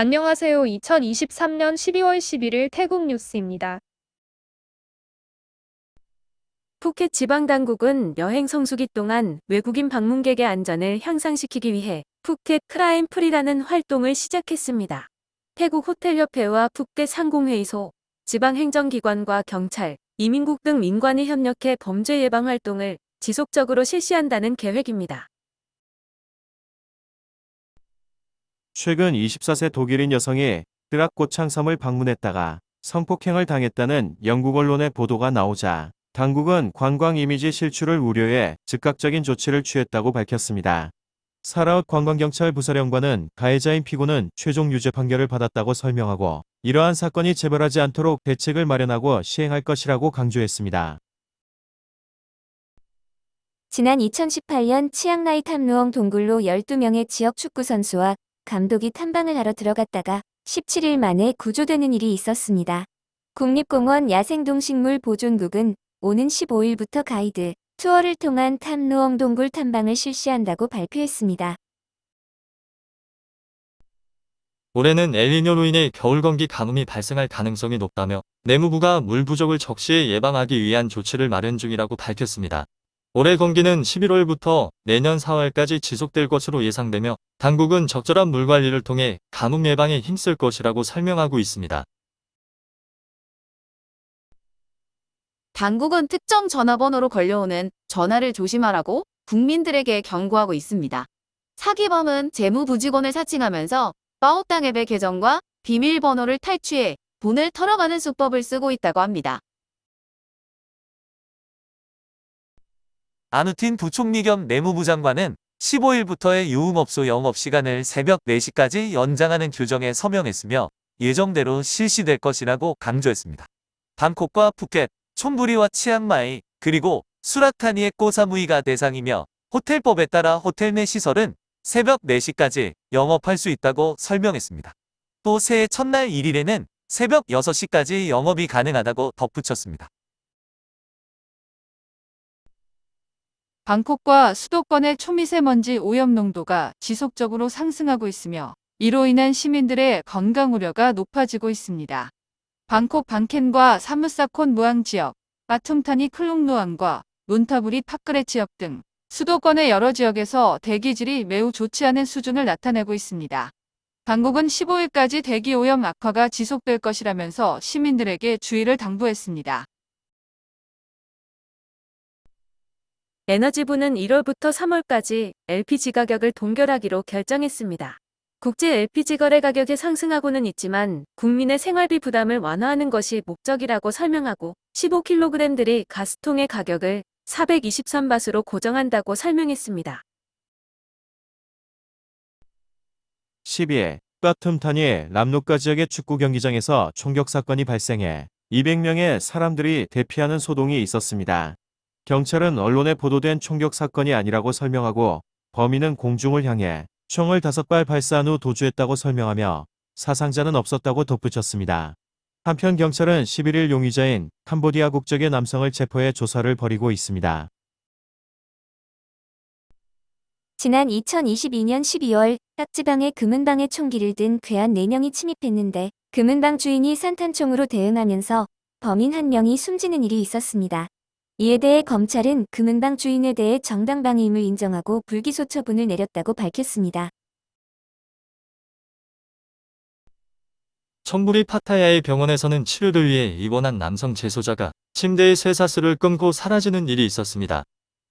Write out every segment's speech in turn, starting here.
안녕하세요. 2023년 12월 11일 태국 뉴스입니다. 푸켓 지방당국은 여행 성수기 동안 외국인 방문객의 안전을 향상시키기 위해 푸켓 크라임 프리라는 활동을 시작했습니다. 태국 호텔협회와 푸켓 상공회의소, 지방행정기관과 경찰, 이민국 등 민관이 협력해 범죄 예방 활동을 지속적으로 실시한다는 계획입니다. 최근 24세 독일인 여성이 뜨락고창섬을 방문했다가 성폭행을 당했다는 영국 언론의 보도가 나오자 당국은 관광 이미지 실추를 우려해 즉각적인 조치를 취했다고 밝혔습니다. 사라웃 관광경찰 부사령관은 가해자인 피고는 최종 유죄 판결을 받았다고 설명하고 이러한 사건이 재발하지 않도록 대책을 마련하고 시행할 것이라고 강조했습니다. 지난 2018년 치앙라이 탐루엉 동굴로 12명의 지역 축구 선수와 감독이 탐방을 하러 들어갔다가 17일 만에 구조되는 일이 있었습니다. 국립공원 야생동식물 보존국은 오는 15일부터 가이드, 투어를 통한 탐루엉 동굴 탐방을 실시한다고 발표했습니다. 올해는 엘니뇨로 인해 겨울 건기 가뭄이 발생할 가능성이 높다며 내무부가 물 부족을 적시에 예방하기 위한 조치를 마련 중이라고 밝혔습니다. 올해 건기는 11월부터 내년 4월까지 지속될 것으로 예상되며 당국은 적절한 물 관리를 통해 가뭄 예방에 힘쓸 것이라고 설명하고 있습니다. 당국은 특정 전화번호로 걸려오는 전화를 조심하라고 국민들에게 경고하고 있습니다. 사기범은 재무부직원을 사칭하면서 빠오땅 앱의 계정과 비밀번호를 탈취해 돈을 털어가는 수법을 쓰고 있다고 합니다. 아누틴 부총리 겸 내무부 장관은 15일부터의 유흥업소 영업시간을 새벽 4시까지 연장하는 규정에 서명했으며 예정대로 실시될 것이라고 강조했습니다. 방콕과 푸켓, 촌부리와 치앙마이, 그리고 수라타니의 꼬사무이가 대상이며 호텔법에 따라 호텔 내 시설은 새벽 4시까지 영업할 수 있다고 설명했습니다. 또 새해 첫날 1일에는 새벽 6시까지 영업이 가능하다고 덧붙였습니다. 방콕과 수도권의 초미세먼지 오염 농도가 지속적으로 상승하고 있으며 이로 인한 시민들의 건강 우려가 높아지고 있습니다. 방콕 방켄과 사무사콘 무앙 지역, 빠툼타니 클룩루안과 문타부리 파크레 지역 등 수도권의 여러 지역에서 대기질이 매우 좋지 않은 수준을 나타내고 있습니다. 당국은 15일까지 대기 오염 악화가 지속될 것이라면서 시민들에게 주의를 당부했습니다. 에너지부는 1월부터 3월까지 LPG 가격을 동결하기로 결정했습니다. 국제 LPG 거래 가격이 상승하고는 있지만 국민의 생활비 부담을 완화하는 것이 목적이라고 설명하고 15kg들이 가스통의 가격을 423바트로 고정한다고 설명했습니다. 12일 빠툼타니 람루카 지역의 축구 경기장에서 총격 사건이 발생해 200명의 사람들이 대피하는 소동이 있었습니다. 경찰은 언론에 보도된 총격 사건이 아니라고 설명하고 범인은 공중을 향해 총을 다섯 발 발사한 후 도주했다고 설명하며 사상자는 없었다고 덧붙였습니다. 한편 경찰은 11일 용의자인 캄보디아 국적의 남성을 체포해 조사를 벌이고 있습니다. 지난 2022년 12월 딱지방에 금은방에 총기를 든 괴한 4명이 침입했는데 금은방 주인이 산탄총으로 대응하면서 범인 한 명이 숨지는 일이 있었습니다. 이에 대해 검찰은 금은방 주인에 대해 정당방위임을 인정하고 불기소 처분을 내렸다고 밝혔습니다. 청부리 파타야의 병원에서는 치료를 위해 입원한 남성 재소자가 침대에 쇠사슬을 끊고 사라지는 일이 있었습니다.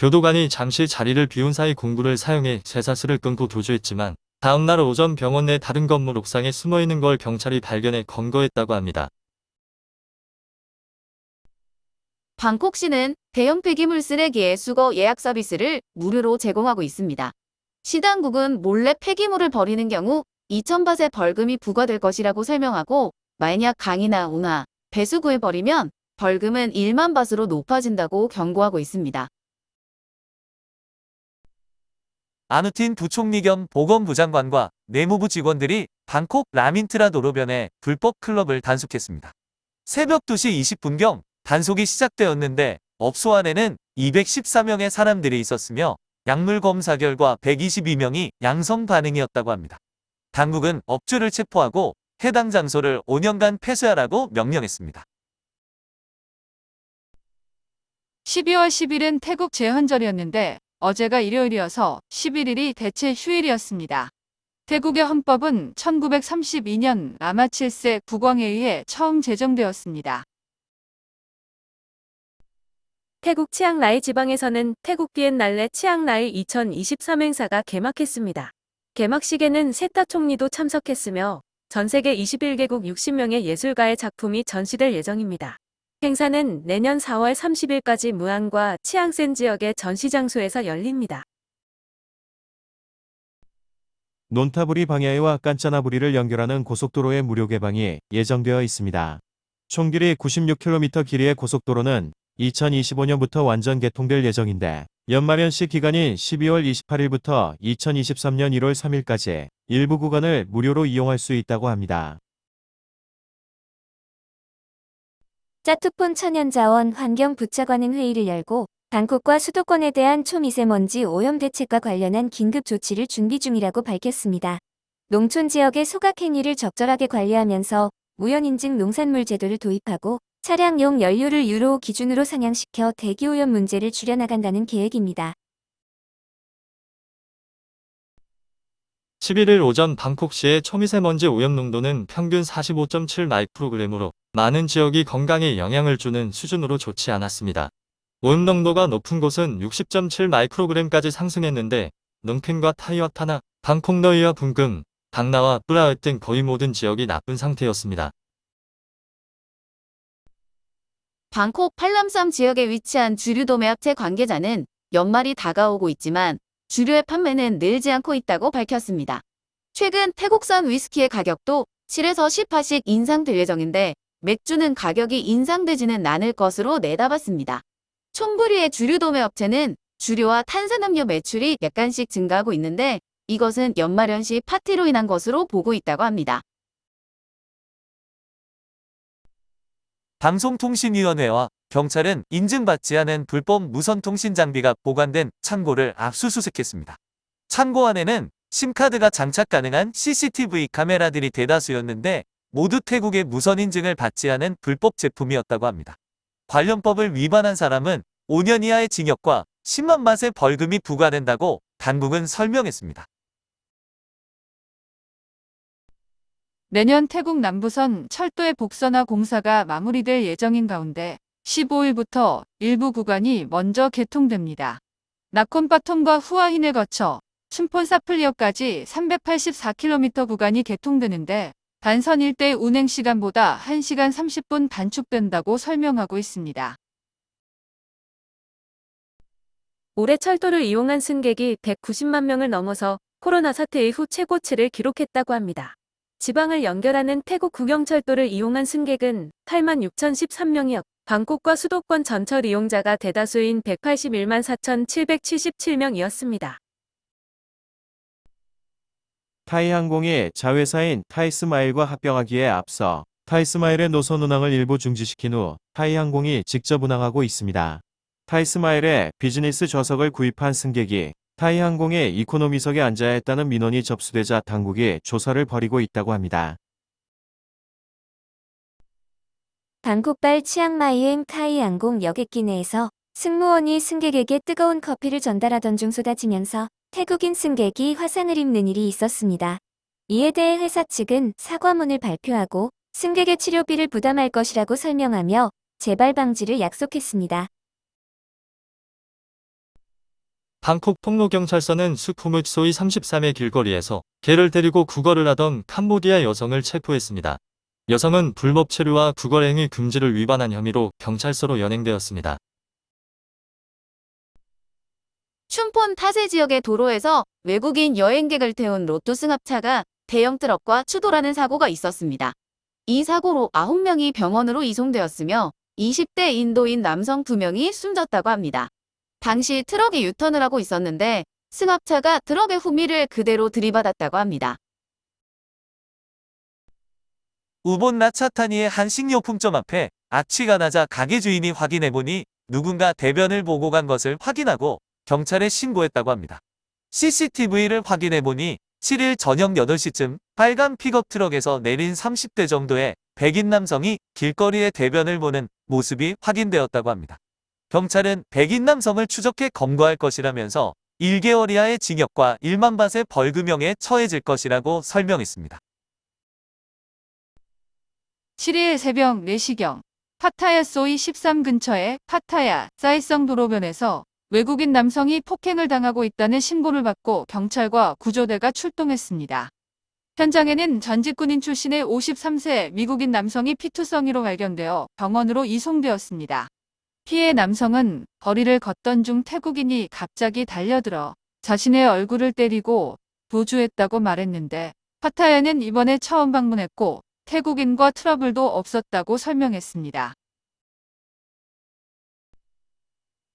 교도관이 잠시 자리를 비운 사이 공구를 사용해 쇠사슬을 끊고 도주했지만 다음날 오전 병원 내 다른 건물 옥상에 숨어있는 걸 경찰이 발견해 검거했다고 합니다. 방콕시는 대형 폐기물 쓰레기의 수거 예약 서비스를 무료로 제공하고 있습니다. 시당국은 몰래 폐기물을 버리는 경우 2,000바트의 벌금이 부과될 것이라고 설명하고 만약 강이나 운하, 배수구에 버리면 벌금은 1만 바트로 높아진다고 경고하고 있습니다. 아누틴 부총리 겸 보건부 장관과 내무부 직원들이 방콕 라민트라 도로변에 불법 클럽을 단속했습니다. 새벽 2시 20분경 단속이 시작되었는데 업소 안에는 214명의 사람들이 있었으며 약물 검사 결과 122명이 양성 반응이었다고 합니다. 당국은 업주를 체포하고 해당 장소를 5년간 폐쇄하라고 명령했습니다. 12월 10일은 태국 제헌절이었는데 어제가 일요일이어서 11일이 대체 휴일이었습니다. 태국의 헌법은 1932년 라마 7세 국왕에 의해 처음 제정되었습니다. 태국 치앙라이 지방에서는 태국 비엔날레 치앙라이 2023 행사가 개막했습니다. 개막식에는 세타 총리도 참석했으며 전 세계 21개국 60명의 예술가의 작품이 전시될 예정입니다. 행사는 내년 4월 30일까지 무안과 치앙센 지역의 전시 장소에서 열립니다. 논타부리 방야이와 깐짜나부리를 연결하는 고속도로의 무료 개방이 예정되어 있습니다. 총 길이 96km 길이의 고속도로는 2025년부터 완전 개통될 예정인데 연말연시 기간인 12월 28일부터 2023년 1월 3일까지 일부 구간을 무료로 이용할 수 있다고 합니다. 짜투폰 천연자원 환경부처관은 회의를 열고 방콕과 수도권에 대한 초미세먼지 오염 대책과 관련한 긴급 조치를 준비 중이라고 밝혔습니다. 농촌 지역의 소각 행위를 적절하게 관리하면서 우연인증 농산물 제도를 도입하고 차량용 연료를 유로 기준으로 상향시켜 대기오염 문제를 줄여나간다는 계획입니다. 11일 오전 방콕시의 초미세먼지 오염 농도는 평균 45.7 마이크로그램으로 많은 지역이 건강에 영향을 주는 수준으로 좋지 않았습니다. 오염 농도가 높은 곳은 60.7 마이크로그램까지 상승했는데 능펜과 타이와타나, 방콕너이와 붕금, 당나와 뿌라읒 등 거의 모든 지역이 나쁜 상태였습니다. 방콕 팔람섬 지역에 위치한 주류 도매 업체 관계자는 연말이 다가오고 있지만 주류의 판매는 늘지 않고 있다고 밝혔습니다. 최근 태국산 위스키의 가격도 7에서 10화씩 인상될 예정인데 맥주는 가격이 인상되지는 않을 것으로 내다봤습니다. 촌부리의 주류 도매 업체는 주류와 탄산음료 매출이 약간씩 증가하고 있는데 이것은 연말연시 파티로 인한 것으로 보고 있다고 합니다. 방송통신위원회와 경찰은 인증받지 않은 불법 무선통신 장비가 보관된 창고를 압수수색했습니다. 창고 안에는 심카드가 장착 가능한 CCTV 카메라들이 대다수였는데 모두 태국의 무선 인증을 받지 않은 불법 제품이었다고 합니다. 관련법을 위반한 사람은 5년 이하의 징역과 10만 바트의 벌금이 부과된다고 당국은 설명했습니다. 내년 태국 남부선 철도의 복선화 공사가 마무리될 예정인 가운데 15일부터 일부 구간이 먼저 개통됩니다. 나콘바톤과 후아힌을 거쳐 춘폰사플리어까지 384km 구간이 개통되는데 단선 일대 운행 시간보다 1시간 30분 단축된다고 설명하고 있습니다. 올해 철도를 이용한 승객이 190만 명을 넘어서 코로나 사태 이후 최고치를 기록했다고 합니다. 지방을 연결하는 태국 국영철도를 이용한 승객은 8만 6,013명이었고 방콕과 수도권 전철 이용자가 대다수인 181만 4,777명이었습니다. 타이항공이 자회사인 타이스마일과 합병하기에 앞서 타이스마일의 노선 운항을 일부 중지시킨 후 타이항공이 직접 운항하고 있습니다. 타이스마일의 비즈니스 좌석을 구입한 승객이 타이항공의 이코노미석에 앉아야 했다는 민원이 접수되자 당국이 조사를 벌이고 있다고 합니다. 방콕발 치앙마이행 타이항공 여객 기 내에서 승무원이 승객에게 뜨거운 커피를 전달하던 중 쏟아지면서 태국인 승객이 화상을 입는 일이 있었습니다. 이에 대해 회사 측은 사과문을 발표하고 승객의 치료비를 부담할 것이라고 설명하며 재발 방지를 약속했습니다. 방콕 통로경찰서는 수쿠무소이 33의 길거리에서 개를 데리고 구걸을 하던 캄보디아 여성을 체포했습니다. 여성은 불법 체류와 구걸 행위 금지를 위반한 혐의로 경찰서로 연행되었습니다. 춘폰 타세 지역의 도로에서 외국인 여행객을 태운 로또 승합차가 대형 트럭과 추돌하는 사고가 있었습니다. 이 사고로 9명이 병원으로 이송되었으며 20대 인도인 남성 2명이 숨졌다고 합니다. 당시 트럭이 유턴을 하고 있었는데 승합차가 트럭의 후미를 그대로 들이받았다고 합니다. 우본 나차타니의 한식료품점 앞에 악취가 나자 가게 주인이 확인해보니 누군가 대변을 보고 간 것을 확인하고 경찰에 신고했다고 합니다. CCTV를 확인해보니 7일 저녁 8시쯤 빨간 픽업 트럭에서 내린 30대 정도의 백인 남성이 길거리에 대변을 보는 모습이 확인되었다고 합니다. 경찰은 백인 남성을 추적해 검거할 것이라면서 1개월 이하의 징역과 1만 밭의 벌금형에 처해질 것이라고 설명했습니다. 7일 새벽 4시경 파타야 소이 13 근처의 파타야 사이성 도로변에서 외국인 남성이 폭행을 당하고 있다는 신고를 받고 경찰과 구조대가 출동했습니다. 현장에는 전직 군인 출신의 53세 미국인 남성이 피투성이로 발견되어 병원으로 이송되었습니다. 피해 남성은 거리를 걷던 중 태국인이 갑자기 달려들어 자신의 얼굴을 때리고 도주했다고 말했는데 파타야는 이번에 처음 방문했고 태국인과 트러블도 없었다고 설명했습니다.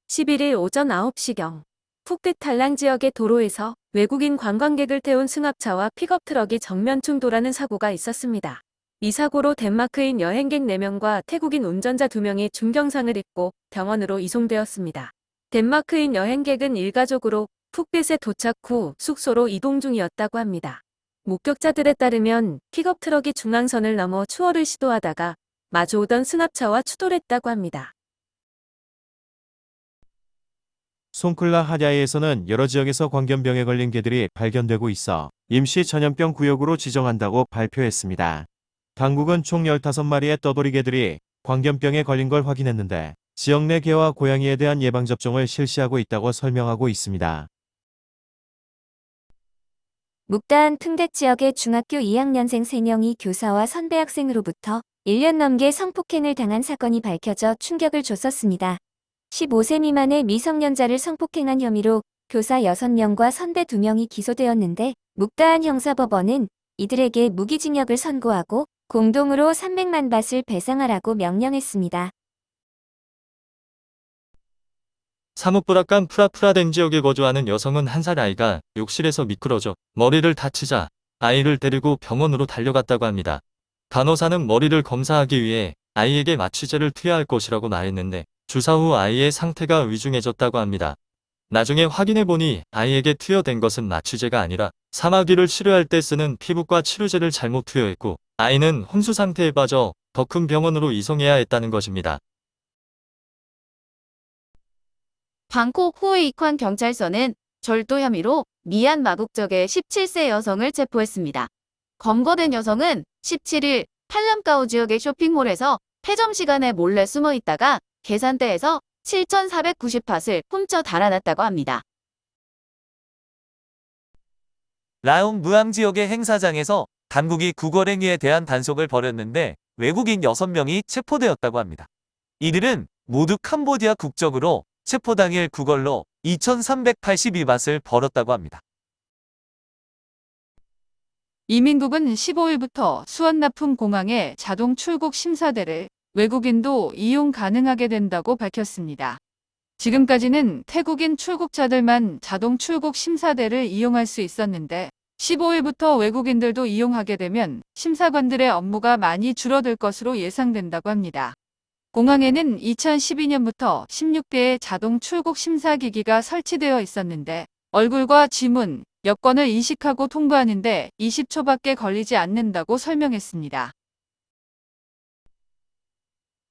11일 오전 9시경 푸켓 탈랑 지역의 도로에서 외국인 관광객을 태운 승합차와 픽업 트럭이 정면 충돌하는 사고가 있었습니다. 이 사고로 덴마크인 여행객 4명과 태국인 운전자 2명이 중경상을 입고 병원으로 이송되었습니다. 덴마크인 여행객은 일가족으로 푸켓에 도착 후 숙소로 이동 중이었다고 합니다. 목격자들에 따르면 픽업 트럭이 중앙선을 넘어 추월을 시도하다가 마주오던 승합차와 추돌했다고 합니다. 송클라 하냐이에서는 여러 지역에서 광견병에 걸린 개들이 발견되고 있어 임시 전염병 구역으로 지정한다고 발표했습니다. 당국은 총 15마리의 떠돌이 개들이 광견병에 걸린 걸 확인했는데 지역 내 개와 고양이에 대한 예방접종을 실시하고 있다고 설명하고 있습니다. 묵다한 퉁댓 지역의 중학교 2학년생 3명이 교사와 선배 학생으로부터 1년 넘게 성폭행을 당한 사건이 밝혀져 충격을 줬었습니다. 15세 미만의 미성년자를 성폭행한 혐의로 교사 6명과 선배 2명이 기소되었는데 묵다한 형사법원은 이들에게 무기징역을 선고하고 공동으로 300만 밭을 배상하라고 명령했습니다. 사뭇부락간 프라프라된 지역에 거주하는 여성은 한 살 아이가 욕실에서 미끄러져 머리를 다치자 아이를 데리고 병원으로 달려갔다고 합니다. 간호사는 머리를 검사하기 위해 아이에게 마취제를 투여할 것이라고 말했는데 주사 후 아이의 상태가 위중해졌다고 합니다. 나중에 확인해보니 아이에게 투여된 것은 마취제가 아니라 사마귀를 치료할 때 쓰는 피부과 치료제를 잘못 투여했고 아이는 혼수 상태에 빠져 더 큰 병원으로 이송해야 했다는 것입니다. 방콕 후에이관 경찰서는 절도 혐의로 미얀 마국적의 17세 여성을 체포했습니다. 검거된 여성은 17일 팔람가오 지역의 쇼핑몰에서 폐점 시간에 몰래 숨어 있다가 계산대에서 7,490팟을 훔쳐 달아났다고 합니다. 라옹 무앙 지역의 행사장에서 당국이 구걸행위에 대한 단속을 벌였는데 외국인 6명이 체포되었다고 합니다. 이들은 모두 캄보디아 국적으로 체포 당일 구걸로 2,382밭을 벌었다고 합니다. 이민국은 15일부터 수원납품공항의 자동 출국 심사대를 외국인도 이용 가능하게 된다고 밝혔습니다. 지금까지는 태국인 출국자들만 자동 출국 심사대를 이용할 수 있었는데 15일부터 외국인들도 이용하게 되면 심사관들의 업무가 많이 줄어들 것으로 예상된다고 합니다. 공항에는 2012년부터 16대의 자동 출국 심사 기기가 설치되어 있었는데 얼굴과 지문, 여권을 인식하고 통과하는데 20초밖에 걸리지 않는다고 설명했습니다.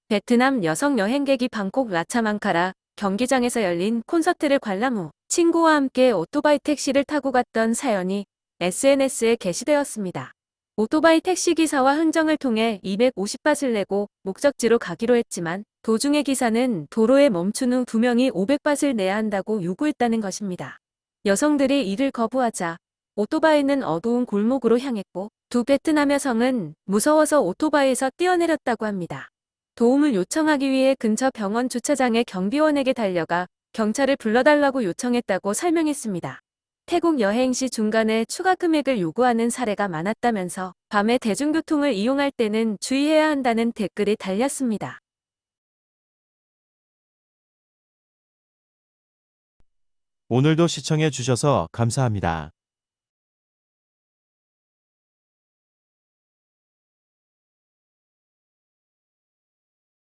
베트남 여성 여행객이 방콕 라차망카라 경기장에서 열린 콘서트를 관람 후 친구와 함께 오토바이 택시를 타고 갔던 사연이 SNS에 게시되었습니다. 오토바이 택시 기사와 흥정을 통해 250밭을 내고 목적지로 가기로 했지만 도중의 기사는 도로에 멈춘 후 두 명이 500밭을 내야 한다고 요구했다는 것입니다. 여성들이 이를 거부하자 오토바이는 어두운 골목으로 향했고 두 베트남 여성은 무서워서 오토바이에서 뛰어내렸다고 합니다. 도움을 요청하기 위해 근처 병원 주차장에 경비원에게 달려가 경찰을 불러달라고 요청했다고 설명했습니다. 태국 여행 시 중간에 추가 금액을 요구하는 사례가 많았다면서 밤에 대중교통을 이용할 때는 주의해야 한다는 댓글이 달렸습니다. 오늘도 시청해 주셔서 감사합니다.